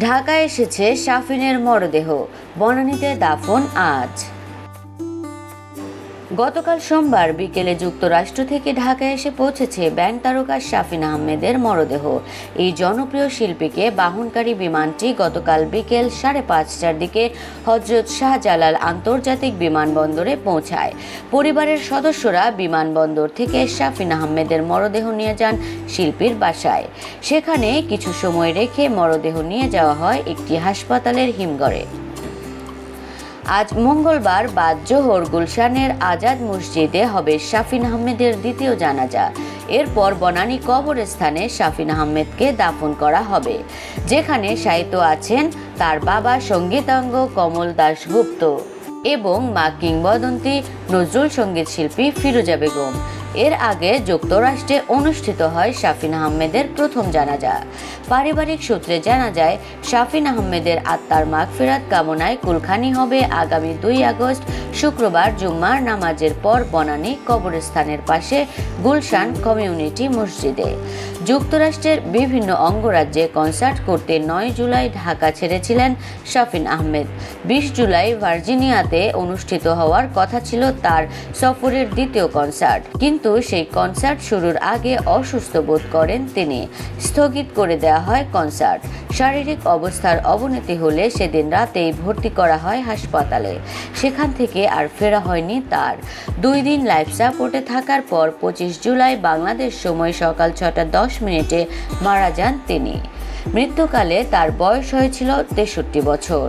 ঢাকায় এসেছে শাফিনের মরদেহ। বনানীতে দাফন আজ। গতকাল সোমবার বিকেলে যুক্তরাষ্ট্র থেকে ঢাকায় এসে পৌঁছেছে ব্যাংক তারকা শাফিন আহমেদের মরদেহ। এই জনপ্রিয় শিল্পীকে বাহনকারী বিমানটি গতকাল বিকেল সাড়ে পাঁচটার দিকে হজরত শাহজালাল আন্তর্জাতিক বিমানবন্দরে পৌঁছায়। পরিবারের সদস্যরা বিমানবন্দর থেকে শাফিন আহমেদের মরদেহ নিয়ে যান শিল্পীর বাসায়। সেখানে কিছু সময় রেখে মরদেহ নিয়ে যাওয়া হয় একটি হাসপাতালের হিমঘরে। আজ মঙ্গলবার বাদ জোহর গুলশানের আজাদ মসজিদে হবে শাফিন আহমেদের দ্বিতীয় জানাজা। এরপর বনানী কবরস্থানে শাফিন আহমেদকে দাফন করা হবে। যেখানে সাহিত্য আছেন তার বাবা সঙ্গীতাঙ্গ কমল দাশগুপ্ত এবং মা কিংবদন্তি নজরুল সংগীত শিল্পী ফিরোজা বেগম। এর আগে যুক্তরাষ্ট্রে অনুষ্ঠিত হয় শাফিন আহমেদের প্রথম জানাজা। পারিবারিক সূত্রে জানা যায়, শাফিন আহমেদের আত্মার মাগফিরাত কামনায় কুলখানি হবে আগামী দুই আগস্ট শুক্রবার জুম্মার নামাজের পর বনানী কবরস্থানের পাশে গুলশান কমিউনিটি মসজিদে। যুক্তরাষ্ট্রের বিভিন্ন অঙ্গরাজ্যে কনসার্ট করতে নয় জুলাই ঢাকা ছেড়েছিলেন শাফিন আহমেদ। বিশ জুলাই ভার্জিনিয়াতে অনুষ্ঠিত হওয়ার কথা ছিল তার সফরের দ্বিতীয় কনসার্ট। কিন্তু সেই কনসার্ট শুরুর আগে অসুস্থ বোধ করেন তিনি। স্থগিত করে দেওয়া হয় কনসার্ট। শারীরিক অবস্থার অবনতি হলে সেদিন রাতেই ভর্তি করা হয় হাসপাতালে। সেখান থেকে আর ফেরা হয়নি তার। দুই দিন লাইফ সাপোর্টে থাকার পর পঁচিশ জুলাই বাংলাদেশ সময় সকাল ছটা দশ মিনিটে মারা যান তিনি। মৃত্যুকালে তার বয়স হয়েছিল তেষট্টি বছর।